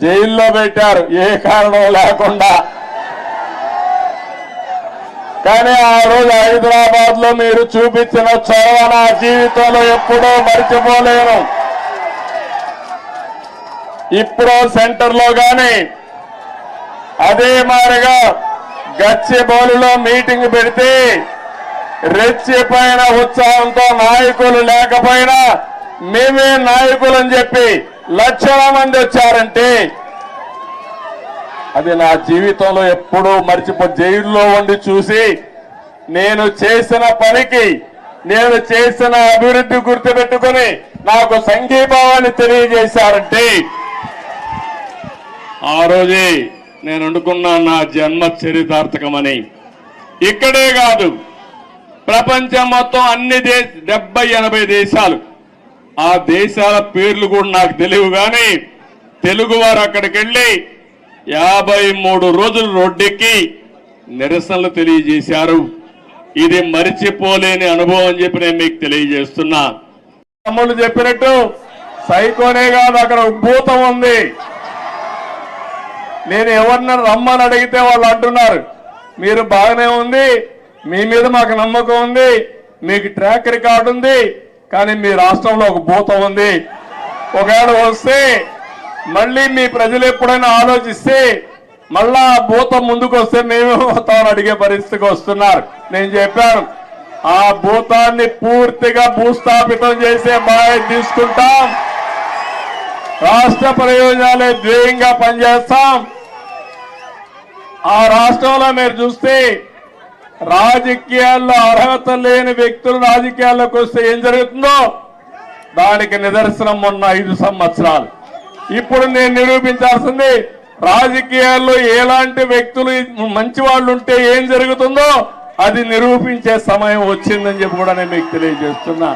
జైల్లో పెట్టారు. ఏ కారణం లేకుండా. కానీ ఆ రోజు హైదరాబాద్లో మీరు చూపించిన చొరవ నా జీవితంలో ఎప్పుడూ మర్చిపోలేను. ఇప్పుడు సెంటర్లో కానీ అదే మాదిరిగా గచ్చిబౌలిలో మీటింగ్ పెడితే రెచ్చిపోయిన ఉత్సాహంతో నాయకులు లేకపోయినా మేమే నాయకులని చెప్పి లక్షల మంది వచ్చారంటే అది నా జీవితంలో ఎప్పుడూ మర్చిపో జైల్లో ఉండి చూసి నేను చేసిన పనికి నేను చేసిన అభివృద్ధి గుర్తుపెట్టుకుని నాకు సంఘీభావాన్ని తెలియజేశారంటే ఆ రోజే నేను అనుకున్నా నా జన్మ చరితార్థకమని. ఇక్కడే కాదు ప్రపంచం మొత్తం అన్ని దేశ డెబ్బై ఎనభై దేశాలు ఆ దేశాల పేర్లు కూడా నాకు తెలియవు కానీ తెలుగువారు అక్కడికి వెళ్ళి యాభై మూడు రోజులు రోడ్డెక్కి నిరసనలు తెలియజేశారు. ఇది మరిచిపోలేని అనుభవం అని చెప్పి నేను మీకు తెలియజేస్తున్నా. తమ్ముళ్ళు చెప్పినట్టు సైకోనే కాదు అక్కడ భూతం ఉంది. నేను ఎవరినైనా రమ్మని అడిగితే వాళ్ళు అంటున్నారు మీరు బాగానే ఉంది మీ మీద మాకు నమ్మకం ఉంది మీకు ట్రాక్ రికార్డు ఉంది కానీ మీ రాష్ట్రంలో ఒక భూతం ఉంది. ఒకవేళ వస్తే మళ్ళీ మీ ప్రజలు ఎప్పుడైనా ఆలోచిస్తే మళ్ళా ఆ భూతం ముందుకు వస్తే మేమే పోతామని అడిగే పరిస్థితికి వస్తున్నారు. నేను చెప్పాను ఆ భూతాన్ని పూర్తిగా భూస్థాపితం చేసే బాధ్యత తీసుకుంటాం. రాష్ట్ర ప్రయోజనాలే ధ్యేయంగా పనిచేస్తాం. ఆ రాష్ట్రంలో మీరు చూస్తే రాజకీయాల్లో అర్హత లేని వ్యక్తులు రాజకీయాల్లోకి వస్తే ఏం జరుగుతుందో? దానికి నిదర్శనం ఉన్న ఐదు సంవత్సరాలు. ఇప్పుడు నేను నిరూపించాల్సింది రాజకీయాల్లో ఎలాంటి వ్యక్తులు మంచి వాళ్ళు ఉంటే ఏం జరుగుతుందో అది నిరూపించే సమయం వచ్చిందని చెప్పి కూడా నేను మీకు తెలియజేస్తున్నా.